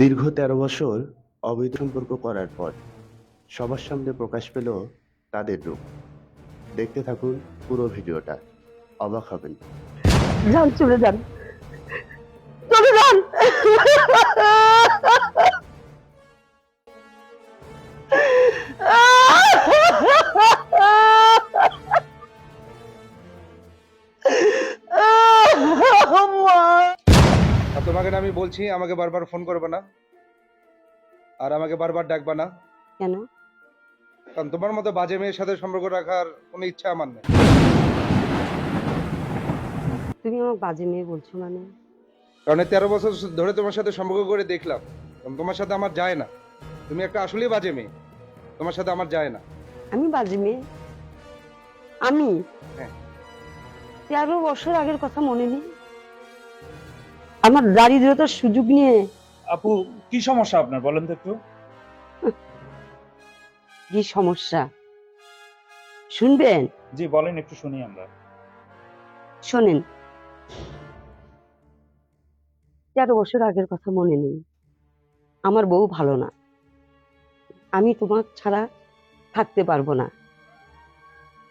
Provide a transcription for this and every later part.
দীর্ঘ তেরো বছর অবৈধ সম্পর্ক করার পর সবার সামনে প্রকাশ পেল তাদের রূপ। দেখতে থাকুন পুরো ভিডিওটা। অবাক হবেন। যান, চলে যান। চলে যান! তোমাকে না আমি বলছি আমাকে বারবার ফোন করবে না। আর আমাকে বারবার ডাকবে না। কেন? কারণ তোমার মতো বাজে মেয়ের সাথে সম্পর্ক রাখার কোনো ইচ্ছা আমার নেই। তুমি আমার বাজে মেয়ে বলছো মানে? কারণ তেরো বছর ধরে তোমার সাথে সম্পর্ক করে দেখলাম। তোমার সাথে আমার যায় না। তুমি একটা আসলেই বাজে মেয়ে। তোমার সাথে আমার যায় না। আমি বাজে মেয়ে? আমি? হ্যাঁ। তেরো বছর আগের কথা মনে নেই? আমার দারিদ্রতার সুযোগ নিয়ে আপু কি সমস্যা আপনার? বলেন তো একটু। কি সমস্যা? শুনবেন? জি বলেন একটু শুনি আমরা। শোনেন। তেরো বছর আগের কথা মনে নেই। আমার বউ ভালো না। আমি তোমার ছাড়া থাকতে পারব না।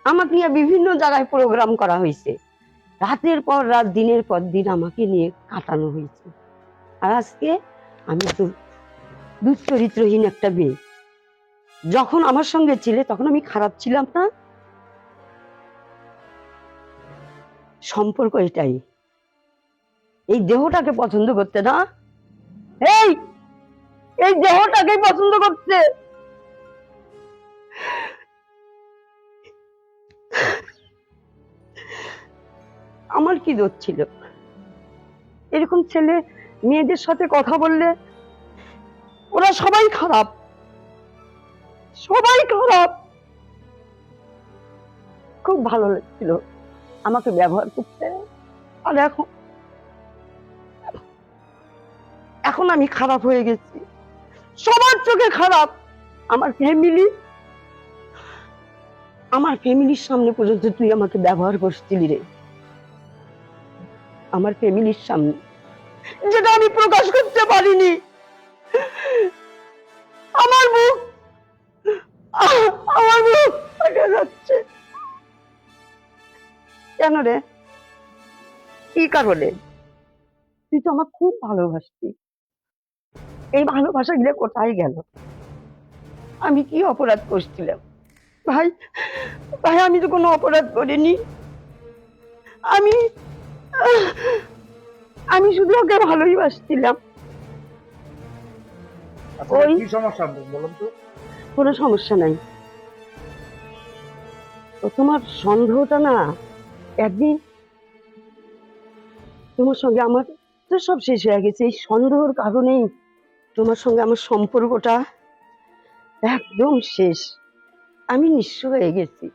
আমাকে নিয়ে বিভিন্ন জায়গায় প্রোগ্রাম করা হয়েছে। রাতের পর রাত, দিনের পর দিন আমাকে নিয়ে কাটানো হয়েছে। আর আজকে আমি তো দুশ্চরিত্রহীন একটা মেয়ে। যখন আমার সঙ্গে ছিলে, তখন আমি খারাপ ছিলাম না। সম্পর্ক এটাই। এই দেহটাকে পছন্দ করতে না? এই! এই দেহটাকে পছন্দ করতে! আমার কি দোষ ছিল এরকম ছেলে মেয়েদের সাথে কথা বললে ওরা সবাই খারাপ। সবাই খারাপ। খুব ভালো লাগছিল আমাকে ব্যবহার করতে। আর এখন এখন আমি খারাপ হয়ে গেছি। সবার চোখে খারাপ। আমার ফ্যামিলি আমার ফ্যামিলির সামনে পর্যন্ত তুই আমাকে ব্যবহার করছিলি রে। আমার ফ্যামিলির সামনে, যেটা আমি প্রকাশ করতে পারিনি। আমার মুখ আমার মুখ ফাটে যাচ্ছে। কেন রে? কি কারণে? তুই তো আমার খুব ভালোবাসতি। এই ভালোবাসা গিয়ে কোথায় গেল? আমি কি অপরাধ করছিলাম? ভাই ভাই, আমি তো কোনো অপরাধ করিনি। আমি আমি শুধু ওকে ভালোই বাসছিলাম আচ্ছা ওই- কি সমস্যা বলুন তো। কোনো সমস্যা নাই। তো তোমার সন্দেহটা না একদিন তোমার সঙ্গে আমার তো সব শেষ হয়ে গেছে। এই সন্দেহর কারণেই তোমার সঙ্গে আমার সম্পর্কটা একদম শেষ। আমি নিঃস্ব হয়ে গেছি।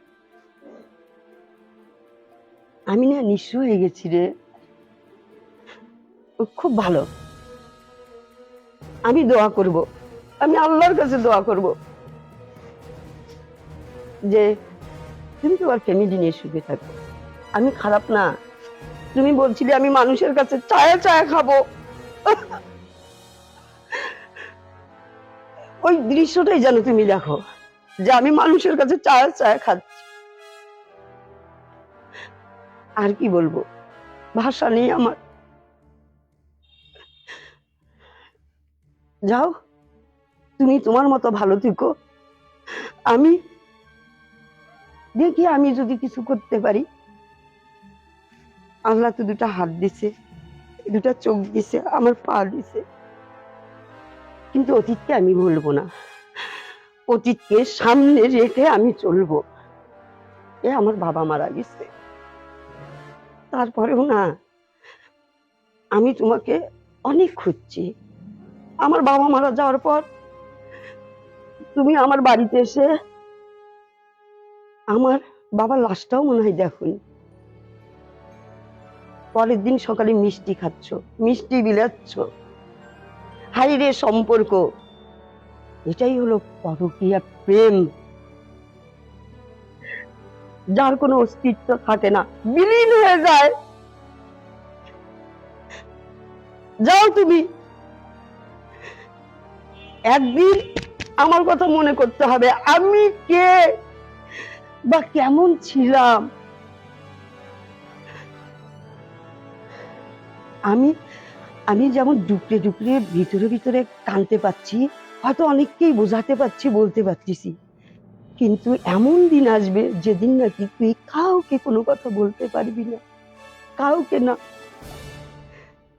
আমি না নিঃস্ব হয়ে গেছি রে। খুব ভালো। আমি দোয়া করব। আমি আল্লাহর কাছে দোয়া করব। যে, তুমি তোমার ফ্যামিলি নিয়ে সুখে থাকো। আমি খারাপ না। তুমি বলছিলে আমি মানুষের কাছে চায়া চায়া খাব। ওই দৃশ্যটাই যেন তুমি দেখো। যে আমি মানুষের কাছে চায়া চায়া খাচ্ছি। আর কি বলব? ভাষা নেই আমার। যাও, তুমি তোমার মতো ভালো থেকো। আমি দেখি আমি যদি কিছু করতে পারি। আল্লাহ তো দুটা হাত দিছে, দুটা চোখ দিছে, আমার পা দিছে। কিন্তু অতীতকে আমি ভুলবো না। অতীতকে সামনে রেখে আমি চলবো। এ আমার বাবা মারা গেছে। তারপরেও না, আমি তোমাকে অনেক খুঁজছি। আমার বাবা মারা যাওয়ার পর তুমি আমার বাড়িতে এসে আমার বাবার লাশটাও মনে হয় দেখুন। পরের দিন সকালে মিষ্টি খাচ্ছ, মিষ্টি বিলাচ্ছ। হাই রে সম্পর্ক, এটাই হলো পরকীয়া প্রেম। যার কোনো অস্তিত্ব থাকে না। বিলীন হয়ে যায়। যাও তুমি। একদিন আমার কথা মনে করতে হবে, আমি কে বা কেমন ছিলাম? আমি আমি যেমন ডুকরে ডুকরে ভিতরে ভিতরে কানতে পাচ্ছি, হয়তো অনেককেই বোঝাতে পারছি বলতে পারতেছি। কিন্তু এমন দিন আসবে যেদিন নাকি তুই কাউকে কোনো কথা বলতে পারবি না। কাউকে না।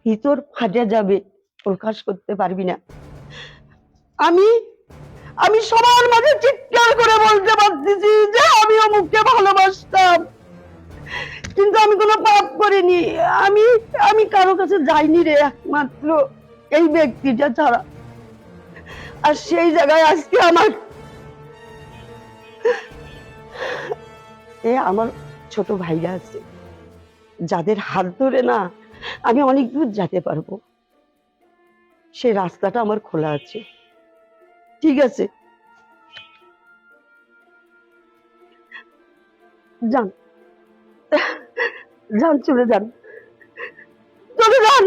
ভিতর ফাটে যাবে, প্রকাশ করতে পারবি না। আমি আমি সবার মাঝে চিৎকার করে বলতে পারতেছি যে আমি অমুককে ভালোবাসতাম। কিন্তু আমি কোনো পাপ করিনি। আমি আমি কারও কাছে যাইনি রে একমাত্র এই ব্যক্তিটা ছাড়া। আর সেই জায়গায় আজকে আমার এ আমার ছোট ভাইরা আছে। যাদের হাত ধরে না আমি অনেক দূর যেতে পারব। সে রাস্তাটা আমার খোলা আছে। ঠিক আছে। যান। যান, চলে যান। চলে যান।